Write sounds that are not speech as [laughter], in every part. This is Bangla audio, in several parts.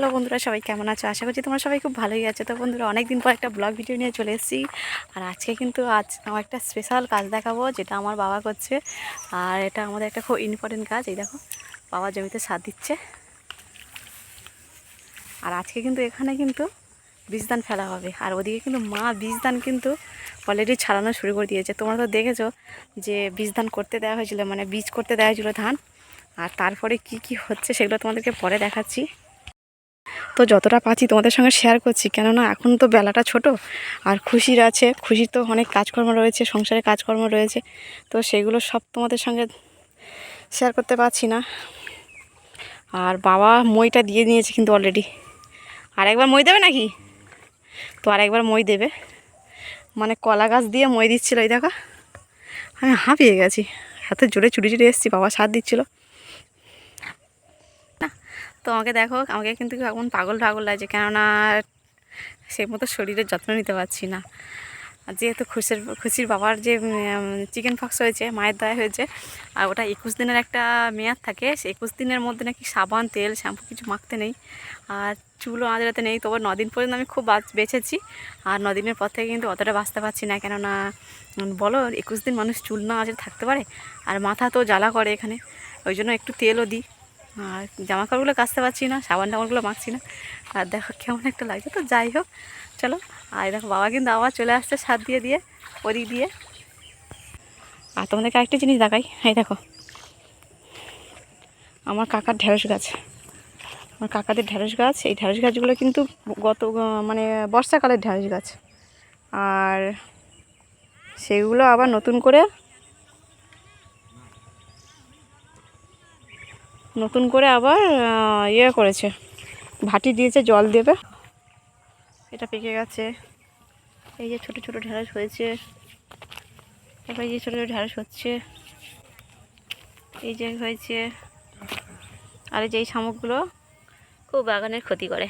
হ্যালো বন্ধুরা, সবাই কেমন আছো? আশা করছি তোমরা সবাই খুব ভালোই আছো। তো বন্ধুরা অনেক দিন পর একটা ব্লগ ভিডিও নিয়ে চলে এসেছি। আর আজকে কিন্তু আজ আমার একটা স্পেশাল কাজ দেখাবো, যেটা আমার বাবা করছে। আর এটা আমাদের একটা খুব ইম্পর্টেন্ট কাজ, এই দেখো, বাবা জমিতে সার দিচ্ছে। আর আজকে কিন্তু এখানে কিন্তু বীজদান ফেলা হবে। আর ওদিকে কিন্তু মা বীজদান কিন্তু অলরেডি ছাড়ানো শুরু করে দিয়েছে। তোমরা তো দেখেছ যে বীজদান করতে দেওয়া হয়েছিল মানে বীজ করতে দেওয়া হয়েছিল ধান। আর তারপরে কি কি হচ্ছে সেগুলো তোমাদেরকে পরে দেখাচ্ছি। তো যতটা পাচ্ছি তোমাদের সঙ্গে শেয়ার করছি। কেননা এখন তো বেলাটা ছোট, আর খুশির আছে। খুশির তো অনেক কাজকর্ম রয়েছে, সংসারে কাজকর্ম রয়েছে। তো সেগুলো সব তোমাদের সঙ্গে শেয়ার করতে পারছি না। আর বাবা মইটা দিয়ে নিয়েছে কিন্তু অলরেডি আর একবার মই দেবে নাকি? তো আর একবার মই দেবে। মানে কলা গাছ দিয়ে মই দিচ্ছিল, এই দেখো। আমি হাঁপিয়ে গেছি। এত জোরে চুরি চুরি এসেছি, বাবা সার দিচ্ছিল। তো আমাকে দেখো, আমাকে কিন্তু এখন পাগল পাগল লাগছে কেননা সেই মতো শরীরের যত্ন নিতে পারছি না। যেহেতু খুশির খুশির বাবার যে চিকেন ফক্স হয়েছে, মায়ের দয়া হয়েছে, আর ওটা একুশ দিনের একটা মেয়াদ থাকে, সে একুশ দিনের মধ্যে নাকি সাবান, তেল, শ্যাম্পু কিছু মাখতে নেই, আর চুলও আঁচড়াতে নেই তবে নদিন পর্যন্ত আমি খুব বাঁচ, বেঁচেছি, আর নদিনের পর থেকে কিন্তু অতটা বাঁচতে পারছি না, কেননা বলো, একুশ দিন মানুষ চুল না আঁচড়ে থাকতে পারে? আর মাথা তো জ্বালা করে এখানে, ওই জন্য একটু তেলও দিই। আর জামা কাপড়গুলো কাচতে পারছি না সাবান টাবানগুলো মাখছি না। আর দেখো কেমন একটা লাগছে, তো যাই হোক, চলো। আর দেখো বাবা কিন্তু আবার চলে আসছে সার দিয়ে দিয়ে, ওদিক দিয়ে। আর তোমাদেরকে আরেকটা জিনিস দেখাই, এই দেখো। আমার কাকার ঢেঁড়স গাছ। আমার কাকাদের ঢেঁড়স গাছ, এই ঢেঁড়স গাছগুলো কিন্তু গত মানে বর্ষাকালের ঢেঁড়স গাছ। আর সেগুলো আবার নতুন করে নতুন করে আবার ইয়ে করেছে। ভাটি দিয়েছে, জল দেবে। এটা পেকে গেছে। এই যে ছোট ছোট ঢেঁড়স হয়েছে। তারপর এই যে ছোটো ছোটো ঢেঁড়স হচ্ছে। এই যে হয়েছে। আর এই যে এই শামুকগুলো খুব বাগানের ক্ষতি করে।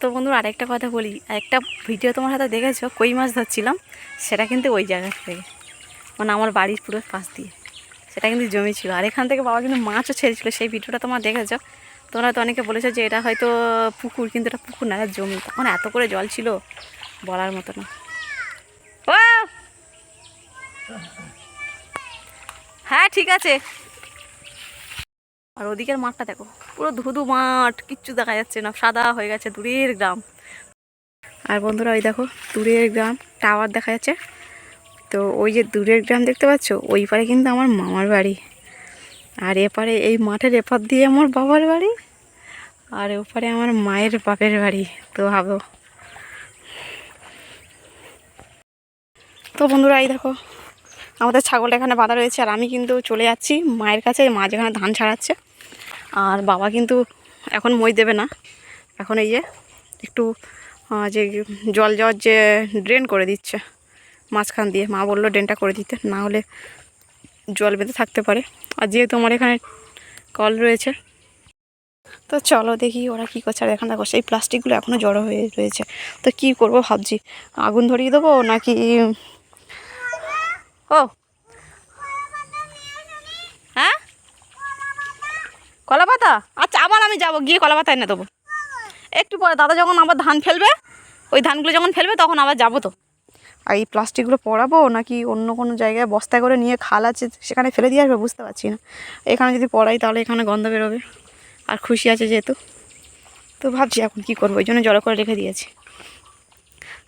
তো বন্ধুরা, আরেকটা কথা বলি। একটা ভিডিও তোমার হাতে দেখেছ? কই মাছ ধরছিলাম? সেটা কিন্তু ওই জায়গা থেকে। মানে আমার বাড়ির পুরো পাশ দিয়ে। সেটা কিন্তু জমি ছিল। আর এখান থেকে বাবা কিন্তু মাছও ছেড়েছিল। সেই ভিডিওটা তোমরা দেখেছ? তোমরা তো অনেকে বলেছ যে এটা হয়তো পুকুর, কিন্তু এটা পুকুর না জমি। তখন এত করে জল ছিল বলার মতো না। ও! হ্যাঁ ঠিক আছে। আর ওদিকের মাঠটা দেখো, পুরো ধুধু মাঠ, কিচ্ছু দেখা যাচ্ছে না, সাদা হয়ে গেছে দূরের গ্রাম। আর বন্ধুরা, ওই দেখো, দূরের গ্রাম, টাওয়ার দেখা যাচ্ছে। তো ওই যে দূরের গ্রাম দেখতে পাচ্ছ? ওই পারে কিন্তু আমার মামার বাড়ি। আর এপারে এই মাঠের এপার দিয়ে আমার বাবার বাড়ি, আর ওপারে আমার মায়ের বাপের বাড়ি। তো ভাবো। তো বন্ধুরা, এই দেখো, আমাদের ছাগল এখানে বাঁধা রয়েছে, আর আমি কিন্তু চলে যাচ্ছি মায়ের কাছে। মা যেখানে ধান ছাড়াচ্ছে, আর বাবা কিন্তু এখন মই দেবে না। এখন এই যে একটু যে জল যাওয়ার যে ড্রেন করে দিচ্ছে। মাঝখান দিয়ে। মা বলল ড্রেনটা করে দিতে, না হলে জল বেঁধে থাকতে পারে। আর যেহেতু আমার এখানে কল রয়েছে, তো চলো দেখি ওরা কী করছে। আর এখানে দেখো, সেই প্লাস্টিকগুলো এখনও জড়ো হয়ে রয়েছে। তো কি করব ভাবছি, আগুন ধরিয়ে দেবো নাকি ও? হ্যাঁ? কলা পাতা আচ্ছা আবার আমি যাব, গিয়ে কলা পাতা এনে দেবো। একটু পরে, দাদা যখন আবার ধান ফেলবে, ওই ধানগুলো যখন ফেলবে, তখন আবার যাব তো। আর এই প্লাস্টিকগুলো পড়াবো নাকি অন্য কোনো জায়গায় বস্তায় করে নিয়ে খাল আছে, সেখানে ফেলে দিয়ে আসবে বুঝতে পারছি না। এখানে যদি পড়াই তাহলে এখানে গন্ধ বেরোবে। আর খুশি আছে যেহেতু। তো ভাবছি এখন কি করব, ওই জন্য জড়ো করে রেখে দিয়েছি।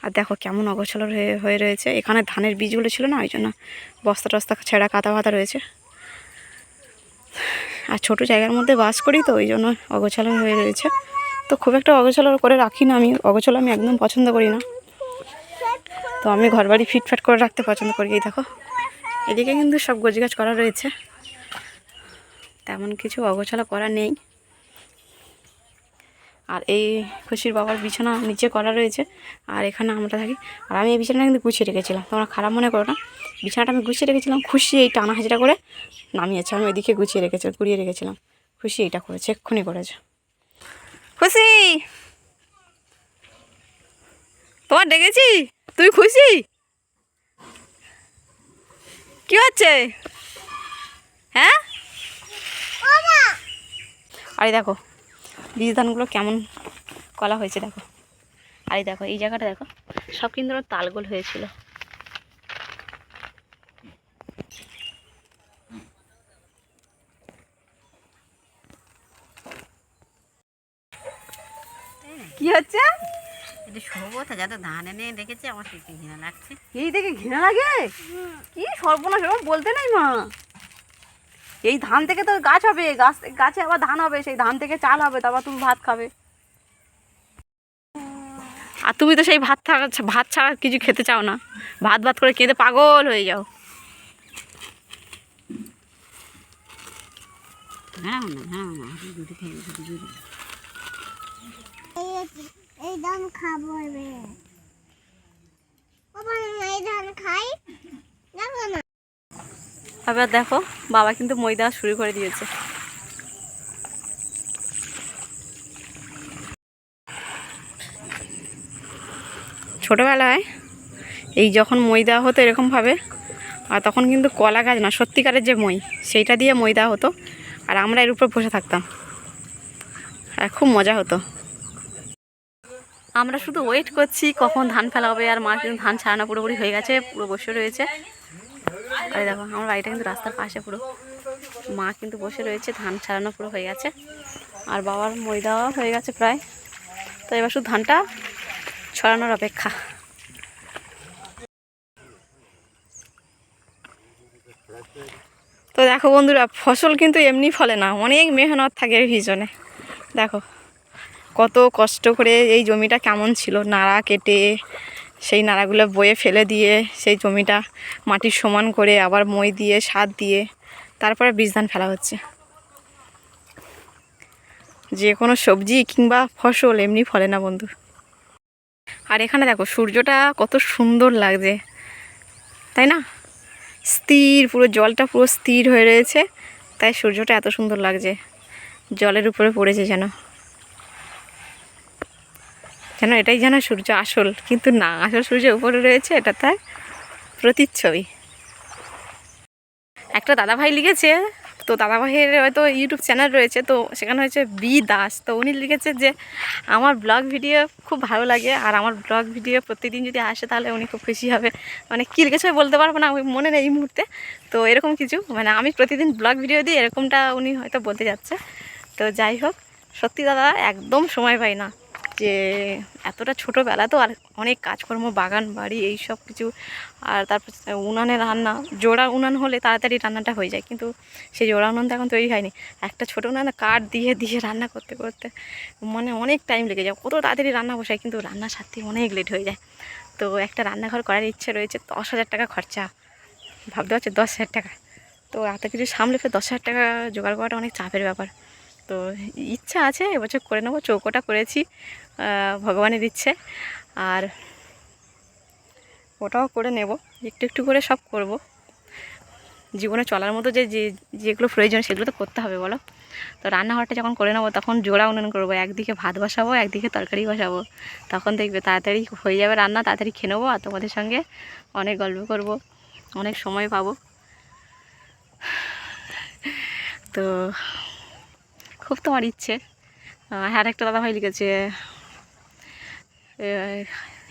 আর দেখো কেমন অগোছালো হয়ে হয়ে রয়েছে। এখানে ধানের বীজগুলো ছিল না, ওই জন্য বস্তা টস্তা ছেঁড়া কাতা ফাতা রয়েছে। আর ছোট জায়গার মধ্যে বাস করি তো, ওই জন্য অগোছালো হয়ে রয়েছে। তো খুব একটা অগোছালো করে রাখি না আমি। অগোছালো আমি একদম পছন্দ করি না। তো আমি ঘরবাড়ি ফিটফাট করে রাখতে পছন্দ করি, এই দেখো। এদিকে কিন্তু সব গোছগাছ করা রয়েছে। তেমন কিছু অগোছালো করা নেই। আর এই খুশির বাবার বিছানা নিচে করা রয়েছে। আর এখানে আমরা থাকি। আর আমি এই বিছানাটা কিন্তু গুছিয়ে রেখেছিলাম। তোমরা খারাপ মনে করো না। বিছানাটা আমি গুছিয়ে রেখেছিলাম। খুশি এই টানা হাজরা করে নামিয়েছে। আমি ওইদিকে গুছিয়ে রেখেছিলাম গুড়িয়ে রেখেছিলাম। খুশি এইটা করেছে, এক্ষুনি করেছে। খুশি! তোমার ডেকেছি? তুই খুশি? কি হচ্ছে? হ্যাঁ? আর দেখো, বীজ ধানগুলো কেমন কলা হয়েছে দেখো। আরে দেখো, এই জায়গাটা দেখো, সব কিন্তু তালগোল হয়েছিল। কি হচ্ছে? এই দেখে ঘৃণা লাগে কি সর্বনাশ এরকম বলতে নাই মা এই ধান থেকে তো গাছ হবে গাছ গাছে আবার ধান হবে সেই ধান থেকে চাল হবে তারপর তুমি ভাত খাবে আর তুমি তো সেই ভাত ভাত ছাড়া কিছু খেতে চাও না ভাত ভাত করে কেঁদে পাগল হয়ে যাও হ্যাঁ না হ্যাঁ এই ধান খাব খাই? দেখো না। এবার দেখো, বাবা কিন্তু মই দেওয়া শুরু করে দিয়েছে। ছোটোবেলায় এই যখন মই দেওয়া হতো এরকমভাবে, আর তখন কিন্তু কলা গাছ না, সত্যিকারের যে মই, সেইটা দিয়ে মই দেওয়া হতো, আর আমরা এর উপর বসে থাকতাম। আর খুব মজা হতো। আমরা শুধু ওয়েট করছি কখন ধান ফেলা হবে আর মা কিন্তু ধান ছাড়ানো পুরোপুরি হয়ে গেছে, পুরো বসে রয়েছে। আরে দেখো, আমার বাড়িটা কিন্তু রাস্তার পাশে পুরো। মা কিন্তু বসে রয়েছে, ধান ছাড়ানো পুরো হয়ে গেছে। আর বাবার দেওয়া হয়ে গেছে প্রায়। তো এবার শুধু ধানটা ছড়ানোর অপেক্ষা। তো দেখো বন্ধুরা, ফসল কিন্তু এমনি ফলে না, অনেক মেহনত থাকে এর পিছনে দেখো কত কষ্ট করে এই জমিটা কেমন ছিল, নাড়া কেটে সেই নাড়াগুলো বয়ে ফেলে দিয়ে সেই জমিটা মাটির সমান করে আবার মই দিয়ে, সার দিয়ে তারপরে বীজ ধান ফেলা হচ্ছে। যে কোনো সবজি কিংবা ফসল এমনি ফলে না বন্ধু। আর এখানে দেখো সূর্যটা কত সুন্দর লাগছে, তাই না? স্থির, পুরো জলটা পুরো স্থির হয়ে রয়েছে, তাই সূর্যটা এত সুন্দর লাগছে, জলের উপরে পড়েছে যেন। যেন এটাই যেন সূর্য আসল? কিন্তু না, আসল সূর্য উপরে রয়েছে, এটা তার প্রতিচ্ছবি। একটা দাদাভাই লিখেছে, তো দাদাভাইয়ের হয়তো ইউটিউব চ্যানেল রয়েছে, তো সেখানে হয়েছে বি দাস। তো উনি লিখেছে যে, আমার ব্লগ ভিডিও খুব ভালো লাগে, আর আমার ব্লগ ভিডিও প্রতিদিন যদি আসে তাহলে উনি খুব খুশি হবে। মানে কী লিখেছে বলতে পারব না মনে নেই এই মুহূর্তে। তো এরকম কিছু মানে আমি প্রতিদিন ব্লগ ভিডিও দিই, এরকমটা উনি হয়তো বলতে যাচ্ছে। তো যাই হোক, সত্যি দাদা, একদম সময় পাই না। যে এতটা ছোটোবেলা তো আর অনেক কাজকর্ম, বাগান, বাড়ি এই সব কিছু। আর তারপর উনানে রান্না, জোড়া উনান হলে তাড়াতাড়ি রান্নাটা হয়ে যায়। কিন্তু সেই জোড়া উনান তো এখন তৈরি হয়নি। একটা ছোটো উনান কাঠ দিয়ে দিয়ে রান্না করতে করতে মানে অনেক টাইম লেগে যায়। কত তাড়াতাড়ি রান্না বসায় কিন্তু রান্নার সাথে অনেক লেট হয়ে যায়। তো একটা রান্নাঘর করার ইচ্ছে রয়েছে, দশ হাজার টাকা খরচা। ভাবতে পারছি, দশ হাজার টাকা। তো এত কিছু সামলে ফের দশ হাজার টাকা জোগাড় করাটা অনেক চাপের ব্যাপার। তো ইচ্ছা আছে এবছর করে নেব চৌকোটা করেছি আহ, ভগবানই দিচ্ছে আর ওটাও করে নেব একটু একটু করে সব করব। জীবনে চলার মতো যে যে যেগুলো প্রয়োজন সেগুলো তো করতে হবে বলো। তো রান্নাঘরটা যখন করে নেব তখন জোড়া উন্নয়ন করব একদিকে ভাত বসাবো একদিকে তরকারি বসাবো। তখন দেখবে তাড়াতাড়ি হয়ে যাবে রান্না তাড়াতাড়ি খেয়ে নেব আর তোমাদের সঙ্গে অনেক গল্প করব অনেক সময় পাবো। তো খুব তোমার ইচ্ছে। হ্যাঁ একটা দাদা ভাই লিখেছে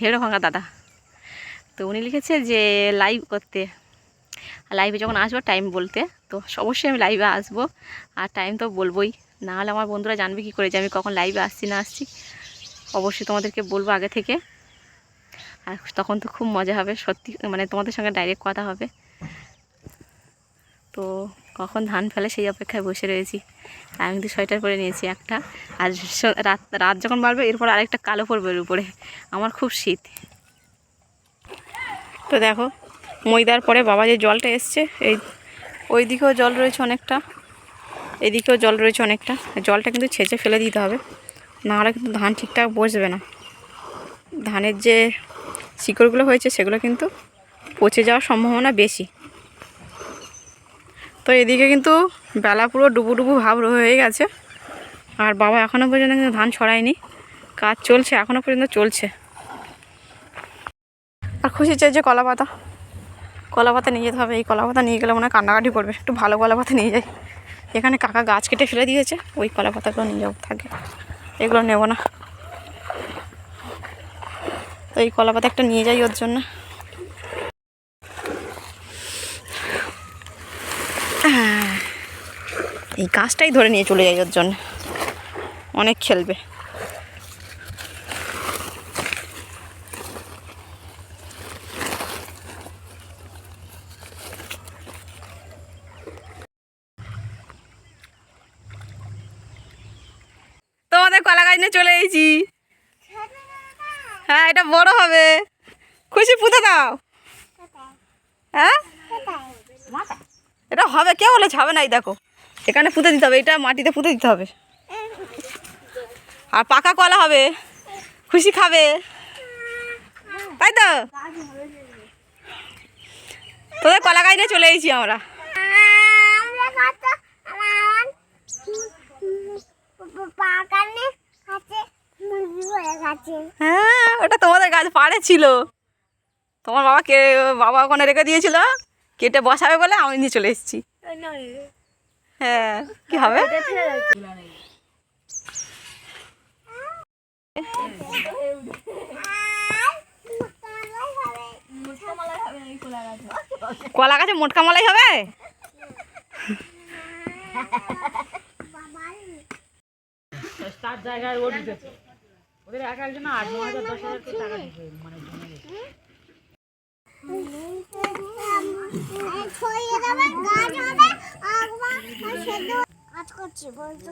হেড়ো ভাঙা দাদা। তো উনি লিখেছে যে লাইভ করতে। লাইভে যখন আসব টাইম বলতে, তো অবশ্যই আমি লাইভে আসব। আর টাইম তো বলবোই। না হলে আমার বন্ধুরা জানবে কি করে যে আমি কখন লাইভে আসছি, না আসছি। অবশ্যই তোমাদেরকে বলব আগে থেকে। আর তখন তো খুব মজা হবে, সত্যি মানে তোমাদের সঙ্গে ডাইরেক্ট কথা হবে। তো কখন ধান ফেলে সেই অপেক্ষায় বসে রয়েছি। আমি কিন্তু সোয়েটার পরে নিয়েছি একটা। আর রাত রাত যখন বাড়বে, এরপর আরেকটা কালো পড়বে এর উপরে। আমার খুব শীত। তো দেখো, ময়দার পরে বাবা যে জলটা এসছে, এই ওই দিকেও জল রয়েছে অনেকটা। এদিকেও জল রয়েছে অনেকটা। জলটা কিন্তু ছেঁচে ফেলে দিতে হবে। নাহলে কিন্তু ধান ঠিকঠাক বসবে না। ধানের যে শিকড়গুলো হয়েছে, সেগুলো কিন্তু পচে যাওয়ার সম্ভাবনা বেশি। তো এদিকে কিন্তু বেলা পুরো ডুবু ডুবু ভাব হয়ে গেছে। আর বাবা এখনও পর্যন্ত কিন্তু ধান ছড়ায়নি। কাজ চলছে এখনও পর্যন্ত চলছে। আর খুশি চাইছে কলা পাতা। কলা পাতা নিয়ে যেতে হবে। এই কলা পাতা নিয়ে গেলে মনে হয় কান্নাকাটি করবে। একটু ভালো কলা পাতা নিয়ে যাই। এখানে কাকা গাছ কেটে ফেলে দিয়েছে। ওই কলা পাতাগুলো নিয়ে যাব থাকে এগুলো নেব না। তো এই কলা পাতা একটা নিয়ে যাই ওর জন্য। এই গাছটাই ধরে নিয়ে চলে যাই ওর জন্য। অনেক খেলবে। তোমাদের কলা গাছ নিয়ে চলে এসেছি। হ্যাঁ এটা বড় হবে। খুশি, পুঁতে দাও। হ্যাঁ? এটা হবে, কেউ বলেছে হবে না, এই দেখো। এখানে পুঁতে দিতে হবে, এটা মাটিতে পুঁতে দিতে হবে। আর পাকা কলা হবে, খুশি খাবে। তাই তো? তোদের কলা গাছ নিয়ে চলে এসেছি আমরা। হ্যাঁ ওটা তোমাদের গাছ পাড়ে ছিল। তোমার বাবা কে, বাবা ওখানে রেখে দিয়েছিল, কেটে বসাবে বলে আমি নিয়ে চলে এসেছি। হ্যাঁ কি হবে? কলা গাছে মোটকা মালাই হবে? তার জায়গায় ওদের এক একজন আট হাজার দশ হাজার টাকা মানে গেছে ছড়িয়ে দেবে গাছ হবে একবার সেদ্ধ কাজ করছি বলতে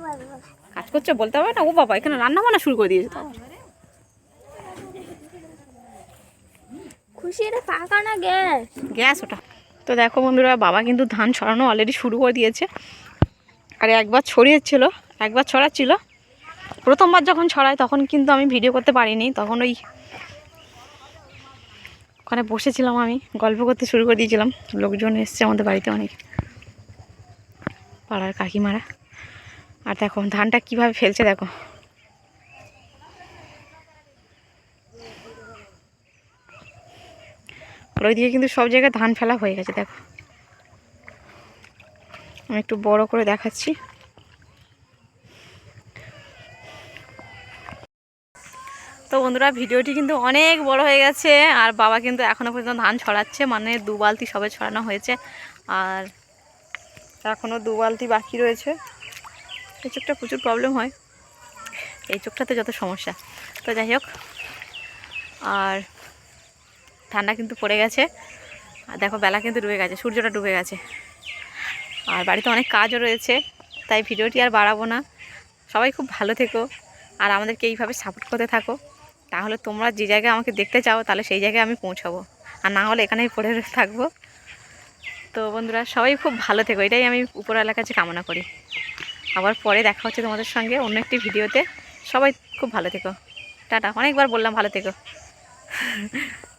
পারব না। ও বাবা এখানে রান্না বান্না শুরু করে দিয়েছে তো। খুশি এটা পাকা না গ্যাস? গ্যাস ওটা। তো দেখো বন্ধুরা বাবা কিন্তু ধান ছড়ানো অলরেডি শুরু করে দিয়েছে। আর একবার ছড়িয়েছিল একবার ছড়াচ্ছিল। প্রথমবার যখন ছড়ায় তখন কিন্তু আমি ভিডিও করতে পারিনি। তখন ওই ওখানে বসেছিলাম আমি গল্প করতে শুরু করে দিয়েছিলাম। লোকজন এসছে আমাদের বাড়িতে অনেক। পাড়ার কাকিমারা। আর দেখো, ধানটা কীভাবে ফেলছে দেখো। আর ওইদিকে কিন্তু সব জায়গায় ধান ফেলা হয়ে গেছে, দেখো। আমি একটু বড় করে দেখাচ্ছি। তো বন্ধুরা, ভিডিওটি কিন্তু অনেক বড় হয়ে গেছে, আর বাবা কিন্তু এখনও পর্যন্ত ধান ছড়াচ্ছে মানে দু বালতি সবে ছড়ানো হয়েছে। আর এখনও দু বালতি বাকি রয়েছে। এই চোখটা প্রচুর প্রবলেম হয়। এই চোখটাতে যত সমস্যা। তো যাই হোক, আর ঠান্ডা কিন্তু পড়ে গেছে। আর দেখো বেলা কিন্তু ডুবে গেছে, সূর্যটা ডুবে গেছে। আর বাড়িতে অনেক কাজও রয়েছে, তাই ভিডিওটি আর বাড়াবো না। সবাই খুব ভালো থেকো, আর আমাদেরকে এইভাবে সাপোর্ট করতে থাকো। তাহলে তোমরা যে জায়গায় আমাকে দেখতে চাও, তাহলে সেই জায়গায় আমি পৌঁছাবো। আর না হলে এখানেই পড়ে থাকব। তো বন্ধুরা, সবাই খুব ভালো থেকো। এটাই আমি উপরওয়ালার কাছে কামনা করি। আবার পরে দেখা হচ্ছে তোমাদের সঙ্গে অন্য একটি ভিডিওতে। সবাই খুব ভালো থেকো। টাটা। অনেকবার বললাম ভালো থেকো। [laughs]